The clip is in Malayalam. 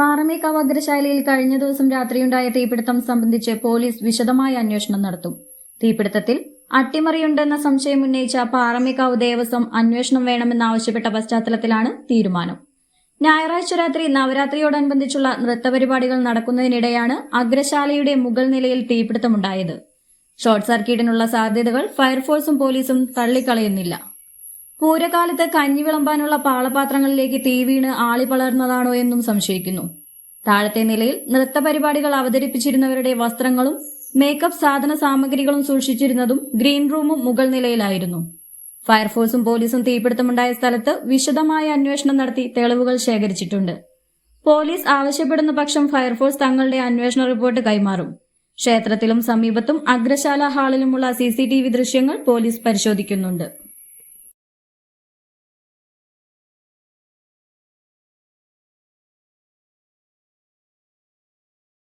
പാറമേക്കാവ് അഗ്രശാലയിൽ കഴിഞ്ഞ ദിവസം രാത്രിയുണ്ടായ തീപിടുത്തം സംബന്ധിച്ച് പോലീസ് വിശദമായ അന്വേഷണം നടത്തും. തീപിടുത്തത്തിൽ അട്ടിമറിയുണ്ടെന്ന സംശയം ഉന്നയിച്ച പാറമേക്കാവ് ദേവസ്വം അന്വേഷണം വേണമെന്നാവശ്യപ്പെട്ട പശ്ചാത്തലത്തിലാണ് തീരുമാനം. ഞായറാഴ്ച രാത്രി നവരാത്രിയോടനുബന്ധിച്ചുള്ള നൃത്തപരിപാടികൾ നടക്കുന്നതിനിടെയാണ് അഗ്രശാലയുടെ മുകൾ നിലയിൽ തീപിടുത്തമുണ്ടായത്. ഷോർട്ട് സർക്യൂട്ടിനുള്ള സാധ്യതകൾ ഫയർഫോഴ്സും പോലീസും തള്ളിക്കളയുന്നില്ല. പൂരകാലത്ത് കഞ്ഞി വിളമ്പാനുള്ള പാളപാത്രങ്ങളിലേക്ക് തീ വീണ് ആളി പളർന്നതാണോ എന്നും സംശയിക്കുന്നു. താഴത്തെ നിലയിൽ നൃത്ത പരിപാടികൾ അവതരിപ്പിച്ചിരുന്നവരുടെ വസ്ത്രങ്ങളും മേക്കപ്പ് സാധന സാമഗ്രികളും സൂക്ഷിച്ചിരുന്നതും ഗ്രീൻ റൂമും മുകൾ നിലയിലായിരുന്നു. ഫയർഫോഴ്സും പോലീസും തീപിടുത്തമുണ്ടായ സ്ഥലത്ത് വിശദമായ അന്വേഷണം നടത്തി തെളിവുകൾ ശേഖരിച്ചിട്ടുണ്ട്. പോലീസ് ആവശ്യപ്പെടുന്ന പക്ഷം ഫയർഫോഴ്സ് തങ്ങളുടെ അന്വേഷണ റിപ്പോർട്ട് കൈമാറും. ക്ഷേത്രത്തിലും സമീപത്തും അഗ്രശാല ഹാളിലുമുള്ള സിസിടിവി ദൃശ്യങ്ങൾ പോലീസ് പരിശോധിക്കുന്നുണ്ട്.